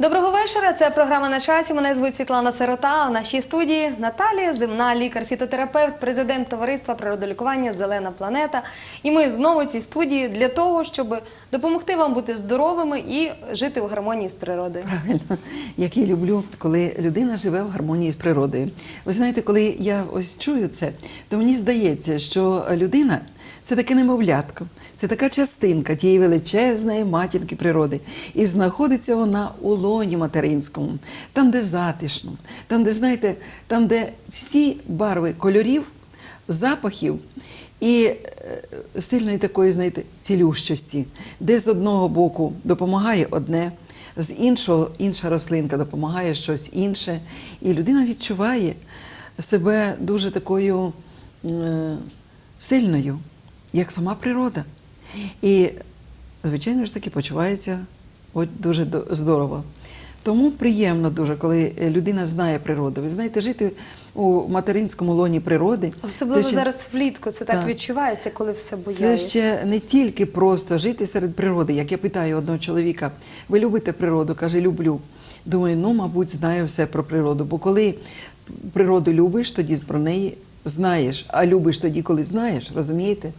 Доброго вечора. Це програма на часі. Мене звуть Світлана Сирота. А в нашій студії Наталія, земна лікар-фітотерапевт, президент товариства природолікування Зелена планета. І ми знову в цій студії для того, щоб допомогти вам бути здоровими і жити в гармонії з природою. Правильно, як я люблю, коли людина живе в гармонії з природою. Ви знаєте, коли я ось чую це, то мені здається, що людина це таке немовлятко, це така частинка тієї величезної матінки природи. І знаходиться вона у лоні материнському, там, де затишно, там, де знаєте, там, де всі барви кольорів, запахів. І е, сильної такої, знаєте, цілющості, де з одного боку допомагає одне, з іншого інша рослинка допомагає щось інше. І людина відчуває себе дуже такою е, сильною, як сама природа. І, звичайно ж таки, почувається от дуже здорово. Тому приємно дуже, коли людина знає природу. Ви знаєте, жити у материнському лоні природи. Особливо це ще- зараз влітку це так, Так. відчувається, коли все це ще не тільки просто жити серед природи. Як я питаю одного чоловіка, ви любите природу? Каже, люблю. Думаю, ну, мабуть, знаю все про природу. Бо коли природу любиш, тоді про неї знаєш. А любиш тоді, коли знаєш, розумієте?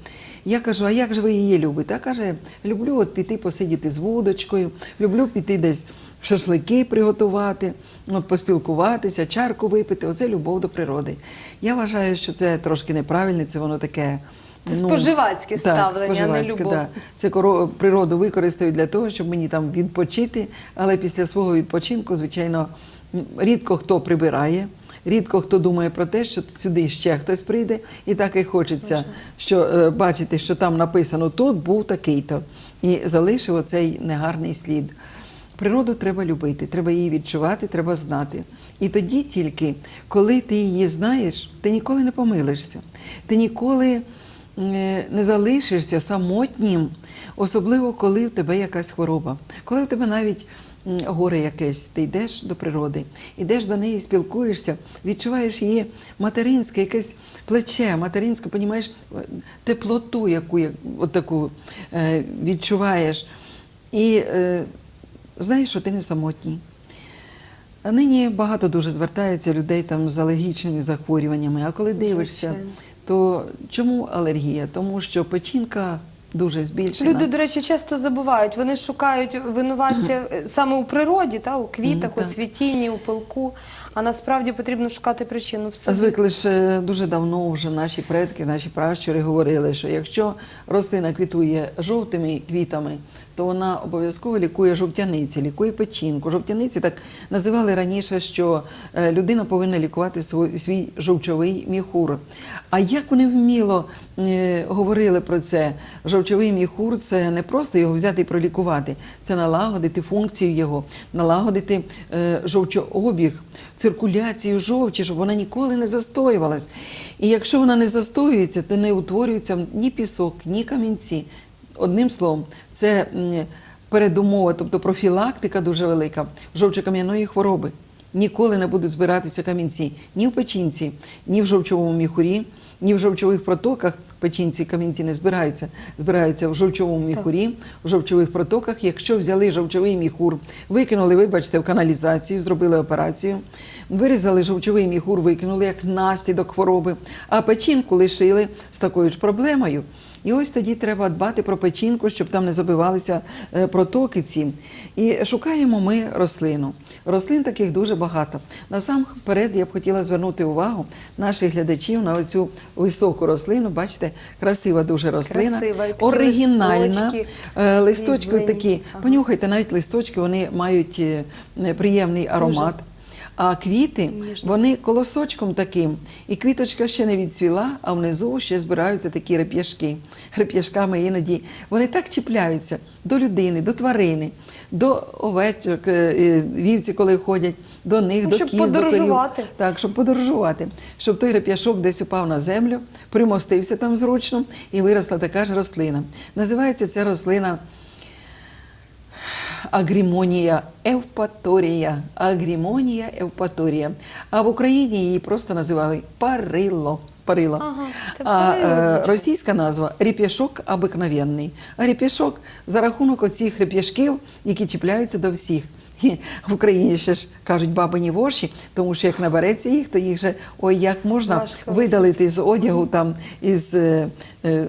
Я кажу, а як же ви її любите? А каже, люблю от піти посидіти з вудочкою, люблю піти десь шашлики приготувати, от поспілкуватися, чарку випити. Оце любов до природи. Я вважаю, що це трошки неправильне, це воно таке. Це споживацьке Ну, так, ставлення, а не любов. Да. Це природу використають для того, щоб мені там відпочити, але після свого відпочинку, звичайно, рідко хто прибирає. Рідко хто думає про те, що сюди ще хтось прийде, і так і хочеться, що е, бачити, що там написано тут був такий-то, і залишив оцей негарний слід. Природу треба любити, треба її відчувати, треба знати. І тоді тільки, коли ти її знаєш, ти ніколи не помилишся, ти ніколи е, не залишишся самотнім, особливо коли в тебе якась хвороба, коли в тебе навіть горе якесь, ти йдеш до природи, йдеш до неї, спілкуєшся, відчуваєш її материнське, якесь плече, материнське, понімаєш теплоту, яку от таку е, відчуваєш. І е, знаєш, що ти не самотній. А нині багато дуже звертається людей там з алергічними захворюваннями. А коли дивишся, то чому алергія? Тому що печінка дуже збільшена. Люди, до речі, часто забувають. Вони шукають винуватця е, саме у природі, та, у квітах, у світінні, у пилку. А насправді потрібно шукати причину в собі. Звикли ж е, дуже давно вже наші предки, наші пращури говорили, що якщо рослина квітує жовтими квітами, то вона обов'язково лікує жовтяниці, лікує печінку. Жовтяниці так називали раніше, що е, людина повинна лікувати свій, свій жовчовий міхур. А як вони вміло е, говорили про це? Жовчовий міхур це не просто його взяти і пролікувати, це налагодити функцію його, налагодити е, жовчообіг, циркуляцію жовчі, щоб вона ніколи не застоювалась. І якщо вона не застоюється, то не утворюється ні пісок, ні камінці. Одним словом, це передумова, тобто профілактика дуже велика жовчокам'яної хвороби. Ніколи не будуть збиратися камінці ні в печінці, ні в жовчовому міхурі, ні в жовчових протоках. Печінці камінці не збираються, збираються в жовчовому міхурі, в жовчових протоках. Якщо взяли жовчовий міхур, викинули, вибачте, в каналізацію, зробили операцію, вирізали жовчовий міхур, викинули як наслідок хвороби, а печінку лишили з такою ж проблемою. І ось тоді треба дбати про печінку, щоб там не забивалися е, протоки ці. І шукаємо ми рослину. Рослин таких дуже багато. Насамперед я б хотіла звернути увагу наших глядачів на оцю високу рослину. Бачите, красива дуже рослина, Красива, оригінальна. листочки Е, такі. Ага. Понюхайте, навіть листочки вони мають е, приємний аромат. А квіти, вони колосочком таким, і квіточка ще не відцвіла, а внизу ще збираються такі реп'яшки. Реп'яшками іноді вони так чіпляються до людини, до тварини, до овечок, е, е, вівці, коли ходять, до них, Ну, до щоб кіз, до корів. подорожувати. Так, щоб подорожувати, щоб той реп'яшок десь упав на землю, примостився там зручно і виросла така ж рослина. Називається ця рослина агрімонія евпаторія. Агрімонія евпаторія. А в Україні її просто називали парило. Парило. Ага, а парило, е, російська назва реп'яшок обикновенний. А реп'яшок за рахунок оцих реп'яшків, які чіпляються до всіх. І в Україні ще ж кажуть бабині воші, тому що як набереться їх, то їх же ой, як можна Важко видалити з одягу, там із е, е,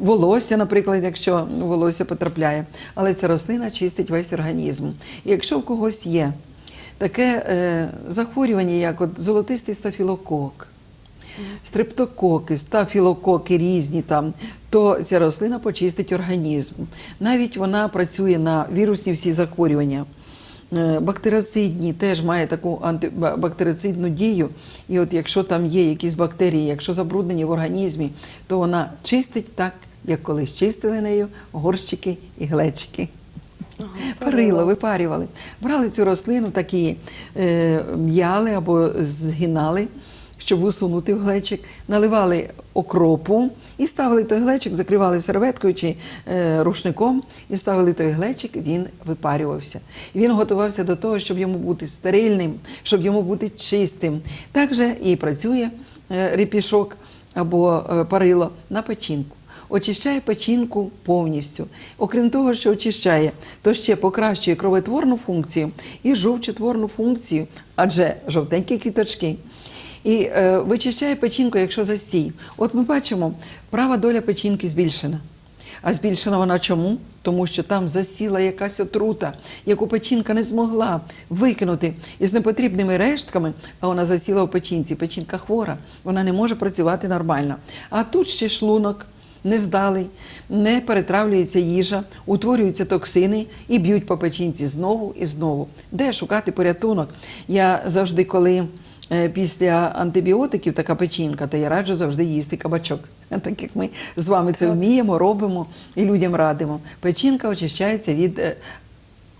волосся, наприклад, якщо волосся потрапляє. Але ця рослина чистить весь організм. І якщо в когось є таке е, захворювання, як от золотистий стафілокок, стрептококи, стафілококи різні там, то ця рослина почистить організм. Навіть вона працює на вірусні всі захворювання. Е, Бактерицидні теж має таку антибактерицидну дію. І от якщо там є якісь бактерії, якщо забруднені в організмі, то вона чистить так, як колись чистили нею горщики і глечики. Парило, випарювали. Брали цю рослину, такі е, м'яли або згинали, щоб усунути глечик, наливали окропу і ставили той глечик, закривали серветкою чи е, рушником, і ставили той глечик, він випарювався. Він готувався до того, щоб йому бути стерильним, щоб йому бути чистим. Так же і працює е, репішок або е, парило на печінку очищає печінку повністю. Окрім того, що очищає, то ще покращує кровотворну функцію і жовчотворну функцію, адже жовтенькі квіточки. І е, вичищає печінку, якщо застій. От ми бачимо, права доля печінки збільшена. А збільшена вона чому? Тому що там засіла якась отрута, яку печінка не змогла викинути із непотрібними рештками, а вона засіла в печінці. Печінка хвора, вона не може працювати нормально. А тут ще шлунок нездалий, не перетравлюється їжа, утворюються токсини і б'ють по печінці знову і знову. Де шукати порятунок? Я завжди, коли після антибіотиків така печінка, то я раджу завжди їсти кабачок. Так як ми з вами це вміємо, робимо і людям радимо. Печінка очищається від е,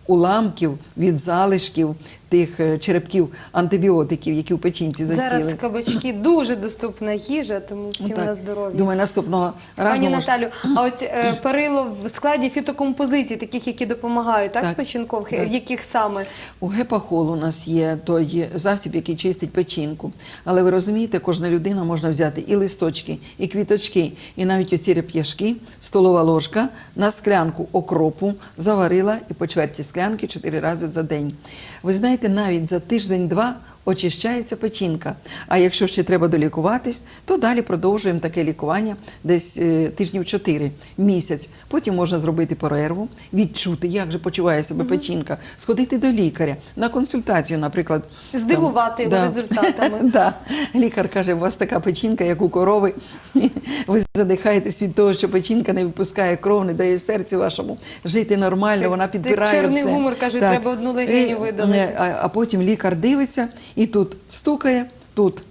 уламків, від залишків тих е, черепків антибіотиків, які в печінці засіли. Зараз кабачки дуже доступна їжа, тому всім так. на здоров'я. Думаю, наступного разу Пані може- Наталю, а ось е, перило в складі фітокомпозицій, таких, які допомагають, так, Так. яких саме? У гепахол у нас є той засіб, який чистить печінку. Але ви розумієте, кожна людина можна взяти і листочки, і квіточки, і навіть оці реп'яшки, столова ложка на склянку окропу заварила і по чверті склянки чотири рази за день. Ви знаєте, навіть за тиждень-два. Очищається печінка. А якщо ще треба долікуватись, то далі продовжуємо таке лікування десь е, тижнів 4 місяць. Потім можна зробити перерву, відчути, як же почуває себе печінка, сходити до лікаря на консультацію, наприклад. Здивувати його результатами. Да. Лікар каже, у вас така печінка, як у корови. Ви задихаєтесь від того, що печінка не випускає кров, не дає серцю вашому жити нормально, вона підбирає чорний все. гумор, кажуть, треба одну легеню видалити. а потім лікар дивиться і тут стукає, тут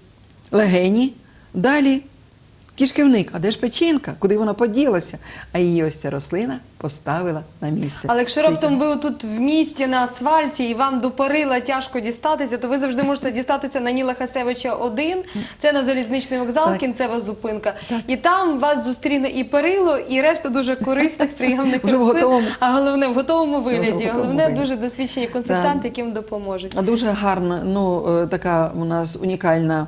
легені, далі кишківник. А де ж печінка? Куди вона поділася? А її ось ця рослина поставила на місце. Але якщо раптом ви тут в місті на асфальті і вам до перила тяжко дістатися, то ви завжди можете дістатися на Ніла Хасевича 1, це на залізничний вокзал, Так. кінцева зупинка. І там вас зустріне і перило, і решта дуже корисних, приємних в рослин. готовому. А головне в готовому вигляді. готовому головне вигляді. дуже досвідчені консультанти, Так. які їм допоможуть. А Дуже гарна, ну е, така у нас унікальна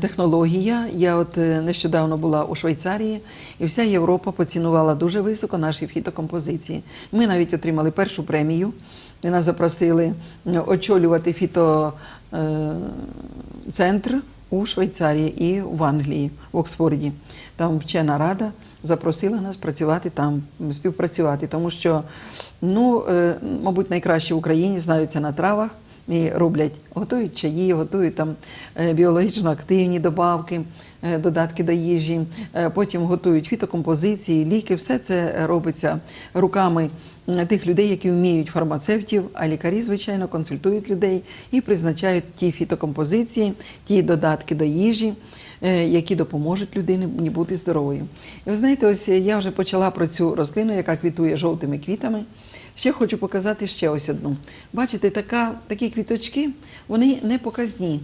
технологія. Я от е, нещодавно була у Швейцарії, і вся Європа поцінувала дуже високо наші фітокомпозиції. Ми навіть отримали першу премію. І нас запросили очолювати фітоцентр у Швейцарії і в Англії, в Оксфорді. Там вчена рада запросила нас працювати там, співпрацювати, тому що, ну, е, мабуть, найкраще в Україні знаються на травах і роблять, готують чаї, готують там е, біологічно активні добавки, е, додатки до їжі, е, потім готують фітокомпозиції, ліки. Все це робиться руками тих людей, які вміють фармацевтів, а лікарі, звичайно, консультують людей і призначають ті фітокомпозиції, ті додатки до їжі, які допоможуть людині бути здоровою. І ви знаєте, ось я вже почала про цю рослину, яка квітує жовтими квітами. Ще хочу показати ще ось одну. Бачите, така, такі квіточки, вони не показні.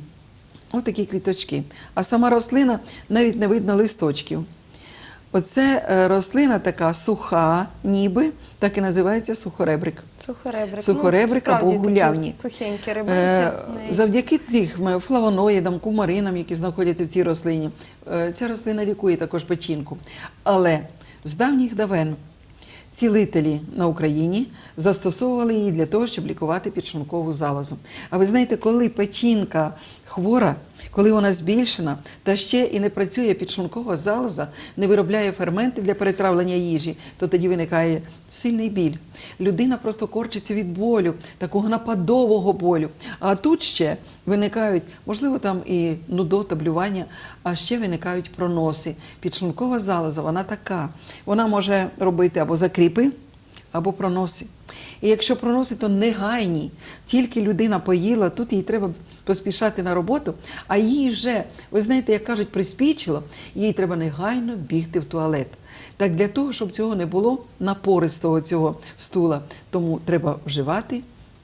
Ось такі квіточки. А сама рослина навіть не видно листочків. Оце е, рослина така суха, ніби, так і називається сухоребрик. Сухоребрик. Сухоребрик ну, або гулявні. Сухенькі Е, ребриці. Завдяки тих флавоноїдам, кумаринам, які знаходяться в цій рослині, е, ця рослина лікує також печінку. Але з давніх давен цілителі на Україні застосовували її для того, щоб лікувати підшлункову залозу. А ви знаєте, коли печінка хвора, коли вона збільшена, та ще і не працює підшлункова залоза, не виробляє ферменти для перетравлення їжі, то тоді виникає сильний біль. Людина просто корчиться від болю, такого нападового болю. А тут ще виникають, можливо, там і нудота, блювання, а ще виникають проноси. Підшлункова залоза, вона така. Вона може робити або закріпи, або проноси. І якщо проноси, то негайні. Тільки людина поїла, тут їй треба поспішати на роботу, а їй вже, ви знаєте, як кажуть, приспічило, їй треба негайно бігти в туалет. Так для того, щоб цього не було напористого цього стула, тому треба вживати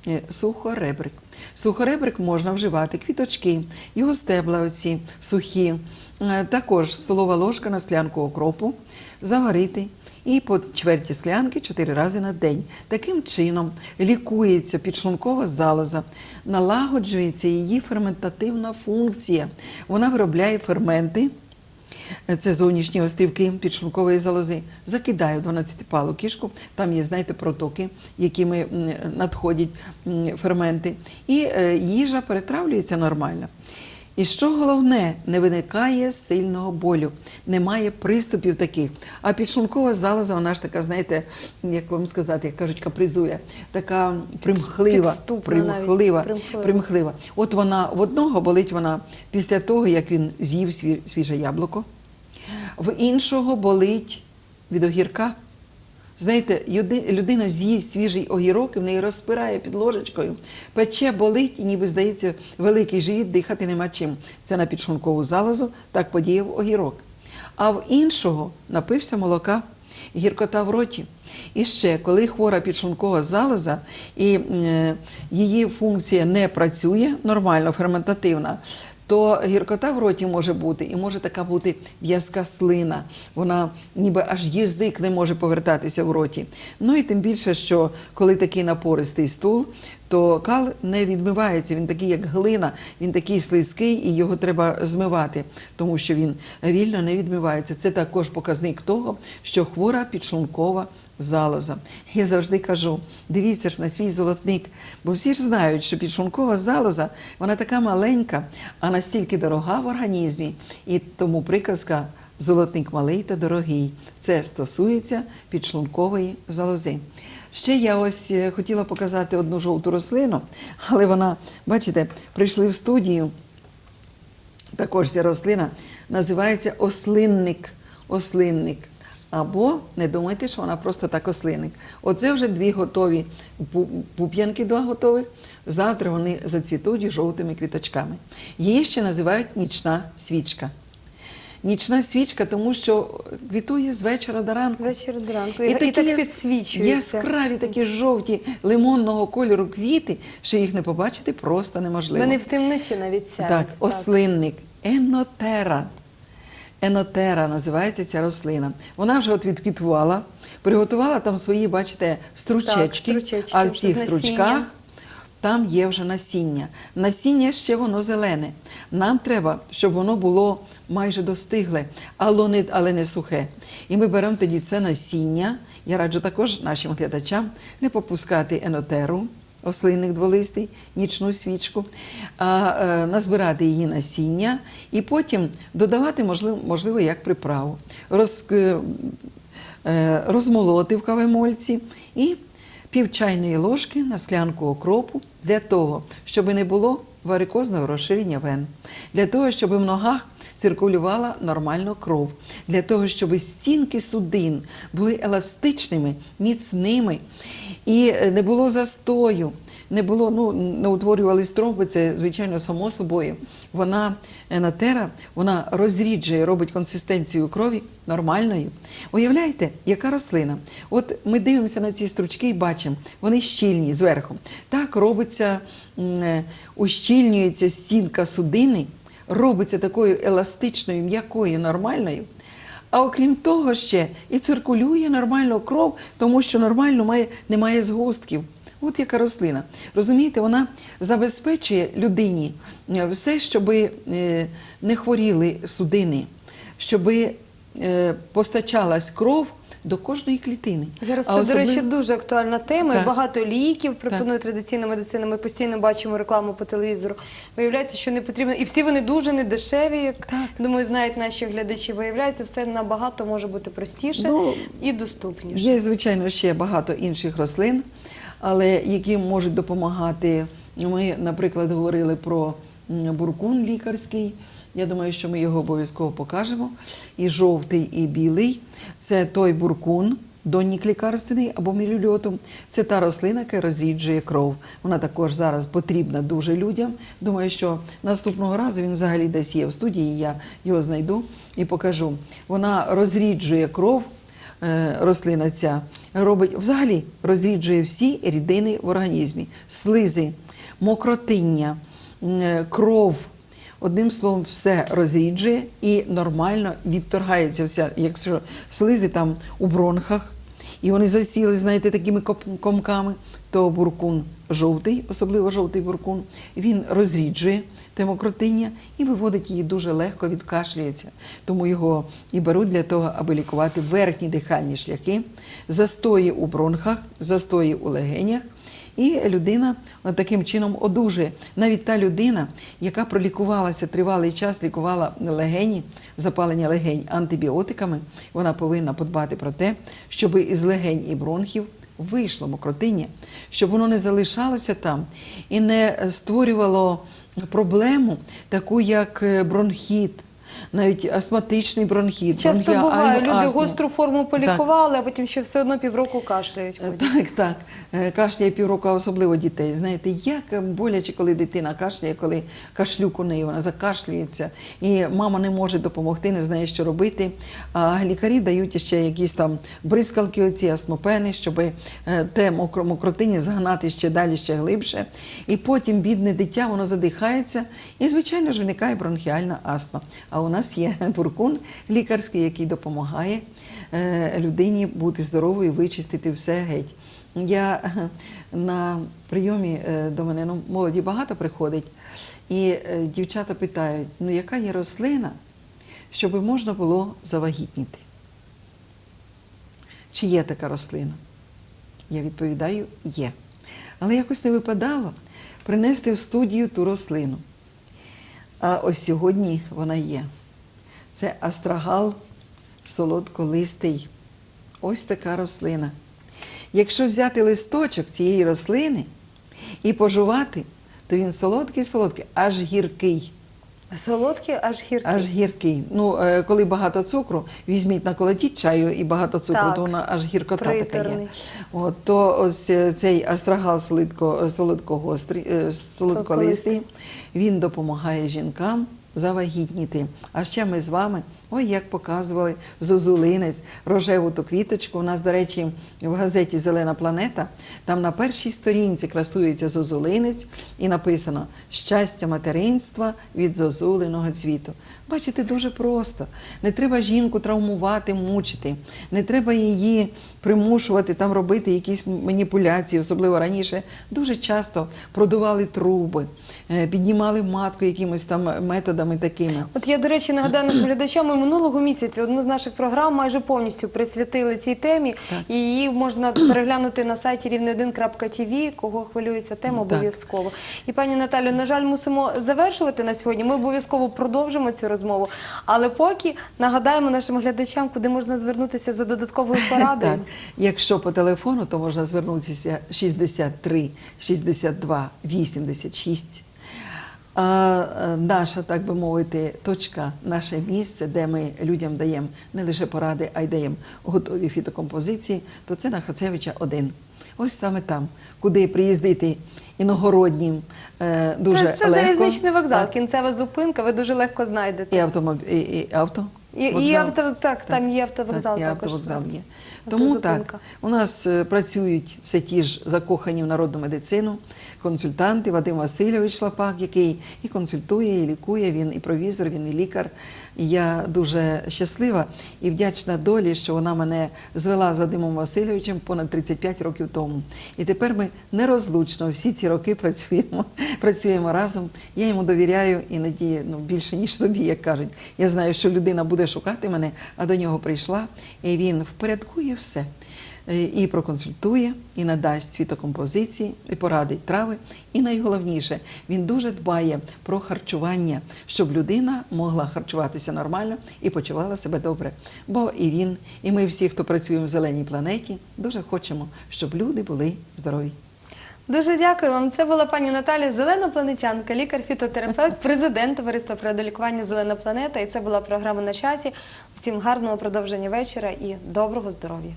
е, сухоребрик. Сухоребрик можна вживати квіточки, його стебла оці сухі, Е, також столова ложка на склянку окропу, заварити і по чверті склянки 4 рази на день. Таким чином лікується підшлункова залоза, налагоджується її ферментативна функція. Вона виробляє ферменти. Це зовнішні острівки підшлункової залози. Закидаю 12-палу кішку, там є, знаєте, протоки, якими надходять ферменти. І е, їжа перетравлюється нормально. І що головне, не виникає сильного болю, немає приступів таких. А підшлункова залоза, вона ж така, знаєте, як вам сказати, як кажуть, капризує, така примхлива, примхлива, примхлива. примхлива. От вона в одного болить вона після того, як він з'їв сві- свіже яблуко, в іншого болить від огірка. Знаєте, людина з'їсть свіжий огірок і в неї розпирає під ложечкою, пече, болить, і ніби здається, великий живіт, дихати нема чим. Це на підшлункову залозу, так подіяв огірок. А в іншого напився молока, гіркота в роті. І ще, коли хвора підшлункова залоза і е, її функція не працює нормально, ферментативна, то гіркота в роті може бути, і може така бути в'язка слина. Вона ніби аж язик не може повертатися в роті. Ну і тим більше, що коли такий напористий стул, то кал не відмивається. Він такий, як глина, він такий слизький, і його треба змивати, тому що він вільно не відмивається. Це також показник того, що хвора підшлункова залоза. Я завжди кажу: дивіться ж на свій золотник, бо всі ж знають, що підшлункова залоза вона така маленька, а настільки дорога в організмі. І тому приказка золотник малий та дорогий. Це стосується підшлункової залози. Ще я ось е, хотіла показати одну жовту рослину, але вона, бачите, прийшли в студію. Також ця рослина називається ослинник. Ослинник. Або не думайте, що вона просто так ослинник. Оце вже дві готові пу- пуп'янки, два готових. Завтра вони зацвітуть жовтими квіточками. Її ще називають нічна свічка. Нічна свічка, тому що квітує з вечора до ранку. Вечір до ранку. І, і, такі так підсвічується. Яскраві, такі жовті, лимонного кольору квіти, що їх не побачити просто неможливо. Вони в темноті навіть сяють. Так, ослинник, енотера. Енотера називається ця рослина. Вона вже от відквітувала, приготувала там свої, бачите, стручечки, стручечки, а в цих насіння. стручках там є вже насіння. Насіння ще воно зелене. Нам треба, щоб воно було майже достигле, але не сухе. І ми беремо тоді це насіння. Я раджу також нашим глядачам не попускати енотеру, ослинник дволистий, нічну свічку, а е, назбирати її насіння і потім додавати, можливо, можливо як приправу. Роз, е, е, розмолоти в кавемольці і пів чайної ложки на склянку окропу для того, щоб не було варикозного розширення вен, для того, щоб в ногах циркулювала нормально кров, для того, щоб стінки судин були еластичними, міцними і е, не було застою. Не було, ну не утворювали стромби, це звичайно само собою. Вона енотера, вона розріджує, робить консистенцію крові нормальною. Уявляєте, яка рослина? От ми дивимося на ці стручки і бачимо, вони щільні зверху. Так робиться, е, ущільнюється стінка судини, робиться такою еластичною, м'якою, нормальною. А окрім того, ще і циркулює нормально кров, тому що нормально має, немає згустків. От яка рослина. Розумієте, вона забезпечує людині е, все, щоб не хворіли судини, щоб постачалась кров до кожної клітини. Зараз А це, особливо- до речі, дуже актуальна тема. Так. Багато ліків пропонує традиційна медицина. Ми постійно бачимо рекламу по телевізору. Виявляється, що не потрібно. І всі вони дуже недешеві, як Так. думаю, знають наші глядачі. Виявляється, все набагато може бути простіше Ну, і доступніше. Є, звичайно, ще багато інших рослин, але які можуть допомагати. Ми, наприклад, говорили про буркун лікарський. Я думаю, що ми його обов'язково покажемо. І жовтий, і білий це той буркун. Доннік лікарственний або мілюльотум – це та рослина, яка розріджує кров. Вона також зараз потрібна дуже людям. Думаю, що наступного разу він взагалі десь є в студії. Я його знайду і покажу. Вона розріджує кров е, рослина ця робить взагалі розріджує всі рідини в організмі, слизи, мокротиння, е, кров. Одним словом, все розріджує і нормально відторгається вся, якщо слизи там у бронхах, і вони засіли, знаєте, такими комками, то буркун жовтий, особливо жовтий буркун, він розріджує те мокротиння і виводить її дуже легко, відкашлюється. Тому його і беруть для того, аби лікувати верхні дихальні шляхи, застої у бронхах, застої у легенях. І людина таким чином одужує. Навіть та людина, яка пролікувалася тривалий час, лікувала легені, запалення легень антибіотиками, вона повинна подбати про те, щоб із легень і бронхів вийшло мокротиння, щоб воно не залишалося там і не створювало проблему, таку як е, бронхіт. Навіть астматичний бронхіт, Часто буває, люди гостру форму полікували, а потім ще все одно півроку кашляють. Е, Так, так. Е, Кашляє півроку, а особливо дітей. Знаєте, як боляче, коли дитина кашляє, коли кашлюк у неї, вона закашлюється, і мама не може допомогти, не знає, що робити. А лікарі дають ще якісь там бризкалки, оці астмопени, щоб е, те мокро- мокротині загнати ще далі, ще глибше. І потім бідне дитя, воно задихається, і, звичайно ж, виникає бронхіальна астма. А у нас є буркун лікарський, який допомагає е, людині бути здоровою, вичистити все геть. Я на прийомі е, до мене ну, молоді багато приходить, і е, дівчата питають: ну яка є рослина, щоб можна було завагітніти? Чи є така рослина? Я відповідаю, є. Але якось не випадало принести в студію ту рослину. А ось сьогодні вона є. Це астрагал солодколистий. Ось така рослина. Якщо взяти листочок цієї рослини і пожувати, то він солодкий-солодкий, аж гіркий. Солодкі, аж гіркі. Аж гіркий. Ну, е, коли багато цукру, візьміть наколотіть чаю і багато цукру, Так. то вона аж гіркота така є. От, то ось е, цей астрагал солодко, солодкогострий, е, солодколистий, він допомагає жінкам завагітніти. А ще ми з вами, ой, як показували зозулинець, рожеву ту квіточку. У нас, до речі, в газеті Зелена планета, там на першій сторінці красується зозулинець і написано Щастя материнства від зозуленого цвіту. Бачите, дуже просто. Не треба жінку травмувати, мучити, не треба її примушувати там робити якісь маніпуляції, особливо раніше. Дуже часто продували труби, е, піднімали матку якимось там методами такими. От я, до речі, нагадаю нашим глядачам, ми минулого місяця одну з наших програм майже повністю присвятили цій темі. Так. І її можна переглянути на сайті рівне1.tv, кого хвилюється тема, обов'язково. І пані Наталю, на жаль, мусимо завершувати на сьогодні. Ми обов'язково продовжимо цю розмову. Але поки нагадаємо нашим глядачам, куди можна звернутися за додатковою порадою. Так. Якщо по телефону, то можна звернутися 63 62 86. А е, наша, так би мовити, точка, наше місце, де ми людям даємо не лише поради, а й даємо готові фітокомпозиції, то це на Хацевича 1. Ось саме там, куди приїздити іногороднім е, дуже це це легко. залізничний вокзал, Так. кінцева зупинка, ви дуже легко знайдете. І автомобіль, і, і авто, І, і авто, так, там є автовокзал Так, і також. автовокзал є. Тому так, у нас е, працюють все ті ж закохані в народну медицину, консультанти Вадим Васильович Шлапак, який і консультує, і лікує, він і провізор, він і лікар. І я дуже щаслива і вдячна долі, що вона мене звела з Вадимом Васильовичем понад 35 років тому. І тепер ми нерозлучно всі ці роки працюємо, працюємо разом. Я йому довіряю і надію ну, більше, ніж собі, як кажуть. Я знаю, що людина буде шукати мене, а до нього прийшла, і він впорядкує все. Е, І проконсультує, і надасть світокомпозиції, і порадить трави. І найголовніше, він дуже дбає про харчування, щоб людина могла харчуватися нормально і почувала себе добре. Бо і він, і ми всі, хто працюємо в зеленій планеті, дуже хочемо, щоб люди були здорові. Дуже дякую вам. Це була пані Наталя Зеленопланетянка, лікар-фітотерапевт, президент товариства природолікування Зелена планета. І це була програма на часі. Всім гарного продовження вечора і доброго здоров'я.